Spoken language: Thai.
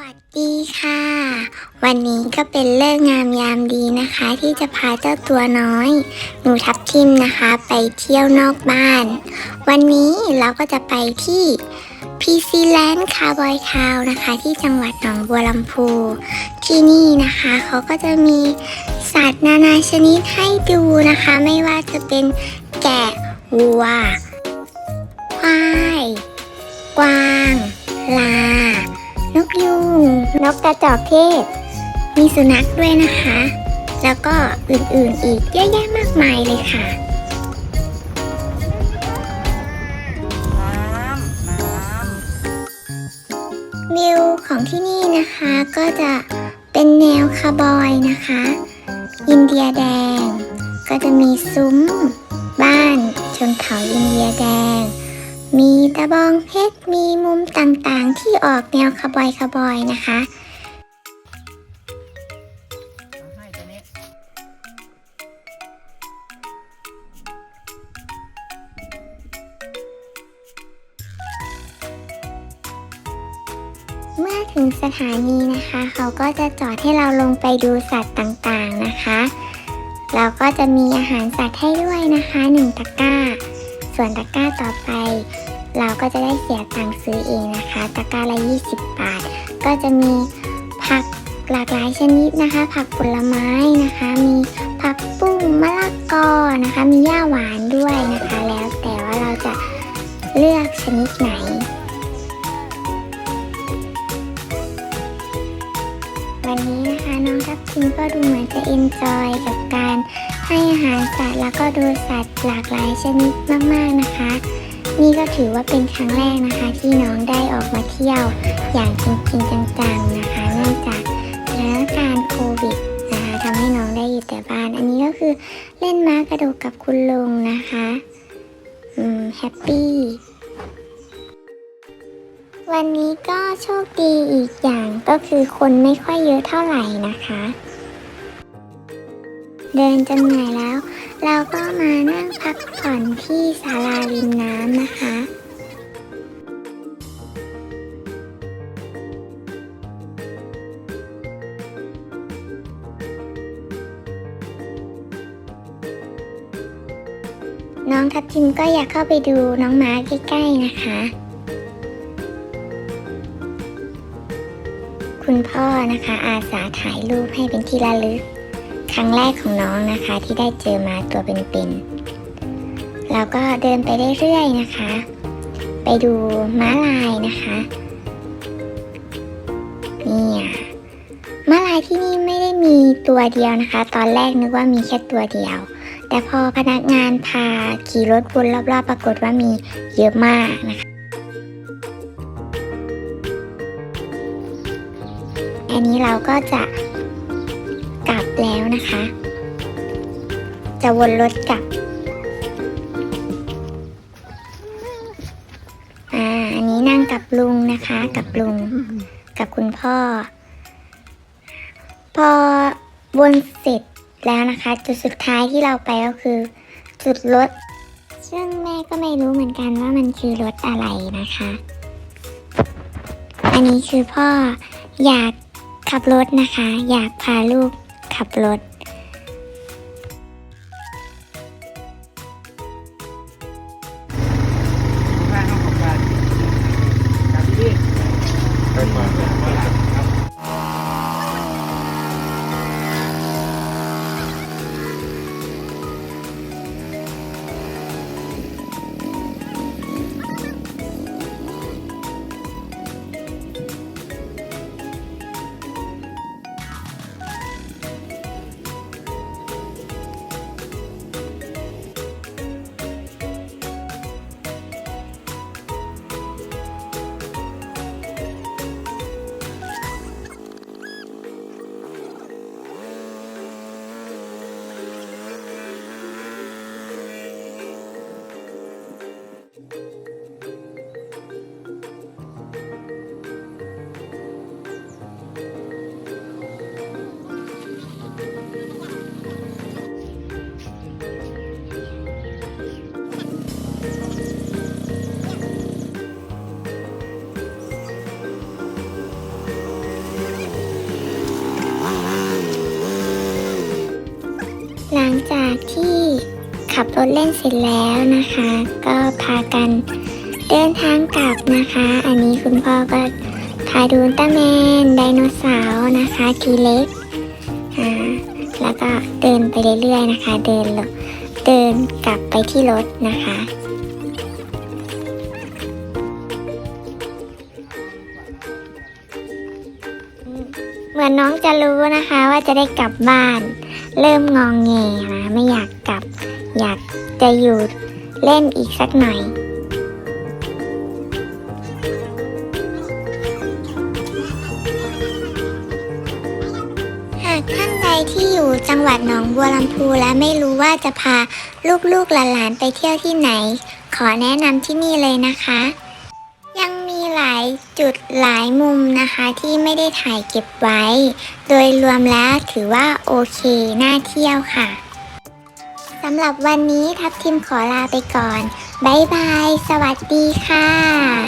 วัสดีค่ะ วันนี้ก็เป็นเลิกษ์งามยามดีนะคะ ที่จะพาเจ้าตัวน้อย หนูทับทิมนะคะ ไปเที่ยวนอกบ้าน วันนี้เราก็จะไปที่พีซีแลนด์คาร์บอยทาวนะคะ ที่จังหวัดหนองบัวลำพู ที่นี่นะคะเขาก็จะมีสัตว์นานาชนิดให้ดูนะคะ ไม่ว่าจะเป็นแกะวัวควาย กวางลา นกยูงนกกระจอกเทศ มีสุนัขด้วยนะคะ แล้วก็อื่นๆอีกเยอะแยะมากมายเลยค่ะวิวของที่นี่นะคะก็จะเป็นแนวคาร์บอยนะคะ อินเดียแดง ก็จะมีซุ้ม บ้านชนเผาอินเดียแดง มีตะบองเพชร มีมุมต่างๆ ที่ออกแนวคาบอยคาบอยนะคะ เมื่อถึงสถานีนะคะ เขาก็จะจอดให้เราลงไปดูสัตว์ต่างๆนะคะ เราก็จะมีอาหารสัตว์ให้ด้วยนะคะหนึ่งตะกร้า ส่วนตะกร้าต่อไป เราก็จะได้เสียตังค์ซื้อเองนะคะ ตะกร้าละ 20 บาท ก็จะมีผักหลากหลายชนิดนะคะ ผักผลไม้นะคะ มีผักปุ้งมะละกอนะคะ มีหญ้าหวานด้วยนะคะ แล้วแต่ว่าเราจะเลือกชนิดไหน วันนี้นะคะ น้องทัพทิมก็ดูเหมือนจะเอนจอยกับการให้อาหารสัตว์แล้วก็ดูสัตว์หลากหลายชนิดมากๆนะคะ นี่ก็ถือว่าเป็นครั้งแรกนะคะ ที่น้องได้ออกมาเที่ยวอย่างจริงๆจังๆนะคะเนื่องจากสถานการณ์โควิดนะคะทำให้น้องได้อยู่แต่บ้าน อันนี้ก็คือเล่นม้ากระโดดกับคุณลุงนะคะ อืมแฮปปี้ วันนี้ก็โชคดีอีกอย่างก็คือคนไม่ค่อยเยอะเท่าไหร่นะคะ เดินจนเหนื่อยแล้ว เราก็มานั่งพักผ่อนที่ศาลาริมน้ำนะคะน้องทับทิมก็อยากเข้าไปดูน้องม้าใกล้ๆนะคะ คุณพ่อนะคะอาสาถ่ายรูปให้เป็นที่ระลึก ครั้งแรกของน้องนะคะที่ได้เจอมาตัวเป็นๆเราก็เดินไปเรื่อยๆนะคะ ไปดูม้าลายนะคะเนี่ยม้าลายที่นี่ไม่ได้มีตัวเดียวนะคะ ตอนแรกนึกว่ามีแค่ตัวเดียว แต่พอพนักงานพาขี่รถวนรอบๆปรากฏว่ามีเยอะมากนะคะ นนี้เราก็จะกลับแล้วนะคะ จะวนรถกลับ อ่า อันนี้นั่งกับลุงนะคะ กับลุง กับคุณพ่อ พอวนเสร็จแล้วนะคะ จุดสุดท้ายที่เราไปก็คือ จุดรถ ซึ่งแม่ก็ไม่รู้เหมือนกันว่ามันคือรถอะไรนะคะ อันนี้คือพ่ออยาก ขับรถนะคะ อยากพาลูกขับรถ หลังจากที่ขับรถเล่นเสร็จแล้วนะคะ ก็พากันเดินทางกลับนะคะ อันนี้คุณพ่อก็พาดูต้าแมนไดโนเสาร์นะคะทีเล็กอ่าแล้วก็เดินไปเรื่อยๆนะคะ เดินลงเดินกลับไปที่รถนะคะเหมือนน้องจะรู้นะคะว่าจะได้กลับบ้าน เริ่มงองแงนะไม่อยากกลับ อยากจะอยู่เล่นอีกสักหน่อยหากท่านใดที่อยู่จังหวัดหนองบัวลำพูและไม่รู้ว่าจะพาลูกๆหลานๆไปเที่ยวที่ไหน ขอแนะนำที่นี่เลยนะคะ หลายจุดหลายมุมนะคะที่ไม่ได้ถ่ายเก็บไว้ โดยรวมแล้วถือว่าโอเคน่าเที่ยวค่ะสำหรับวันนี้ทัพทิมขอลาไปก่อน บ๊ายบาย สวัสดีค่ะ